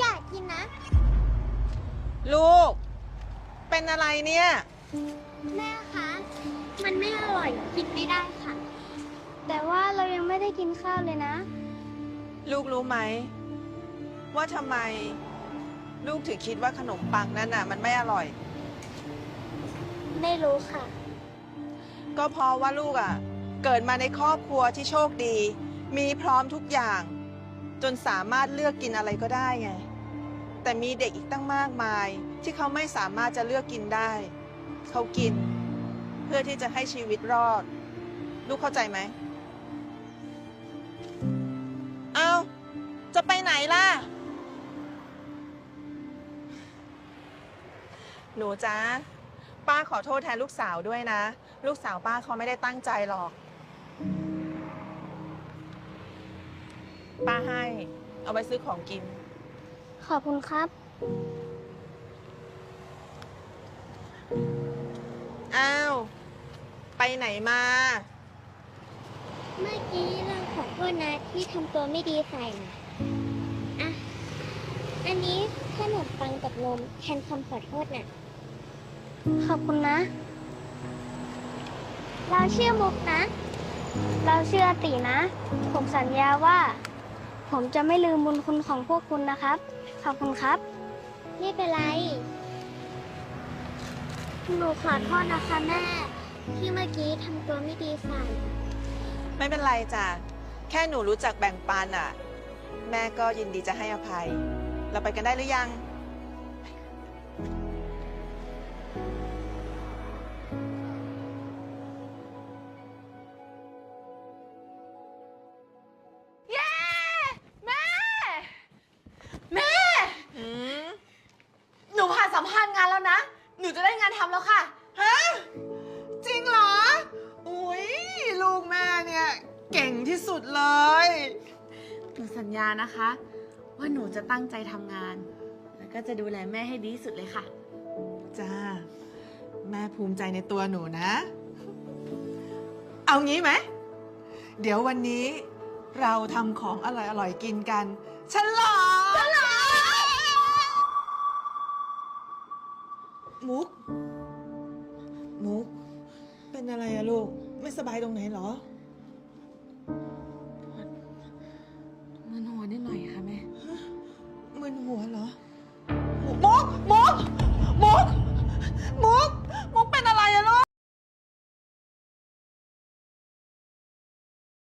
อยากกินนะ ลูก เป็นอะไรเนี่ย แม่คะ มันไม่อร่อยกินไม่ได้ค่ะ แต่ว่าเรายังไม่ได้กินข้าวเลยนะ ลูกรู้ไหม ว่าทำไม ลูกถึงคิดว่าขนมปังนั่นน่ะ มันไม่อร่อย ไม่รู้ค่ะ ก็เพราะว่าลูกอะ เกิดมาในครอบครัวที่โชคดี มีพร้อมทุกอย่าง จนสามารถเลือกกินอะไรก็ได้ไง แต่มีเด็กอีกตั้งมากมาย ที่เขาไม่สามารถจะเลือกกินได้ เขากิน เพื่อที่จะให้ชีวิตรอด ลูกเข้าใจไหม เอาจะไปไหนล่ะ หนูจ๊ะป้าขอโทษแทนลูกสาวด้วยนะ ลูกสาวป้าเขาไม่ได้ตั้งใจหรอก ป้าให้ เอาไปซื้อของกิน ขอบคุณครับ อ้าว ไปไหนมา เมื่อกี้เราขอโทษนะที่ทำตัวไม่ดีใส่นะอะ อันนี้ขนมปังกับนมแทนคำขอโทษน่ะ ขอบคุณนะ เราเชื่อมุกนะ เราเชื่อตีนะ ผมสัญญาว่า ผมจะไม่ลืมบุญคุณของพวกคุณนะครับ ขอบคุณครับ ไม่เป็นไร หนูขอโทษนะคะแม่ ที่เมื่อกี้ทำตัวไม่ดีใส่ไม่เป็นไรจ้ะ แค่หนูรู้จักแบ่งปันอะ แม่ก็ยินดีจะให้อภัย เราไปกันได้หรือยัง จะได้งานทำแล้วค่ะ ฮะ จริงเหรอ อุ้ยลูกแม่เนี่ย เก่งที่สุดเลย หนูสัญญานะคะ ว่าหนูจะตั้งใจทำงาน แล้วก็จะดูแลแม่ให้ดีที่สุดเลยค่ะ จ้า แม่ภูมิใจในตัวหนูนะ เอางี้ไหม เดี๋ยววันนี้เราทำของอร่อยๆกินกันฉลอง มุก มุก เป็นอะไรอะลูก ไม่สบายตรงไหนเหรอ มึนหัวนิดหน่อยค่ะแม่ มึนหัวเหรอ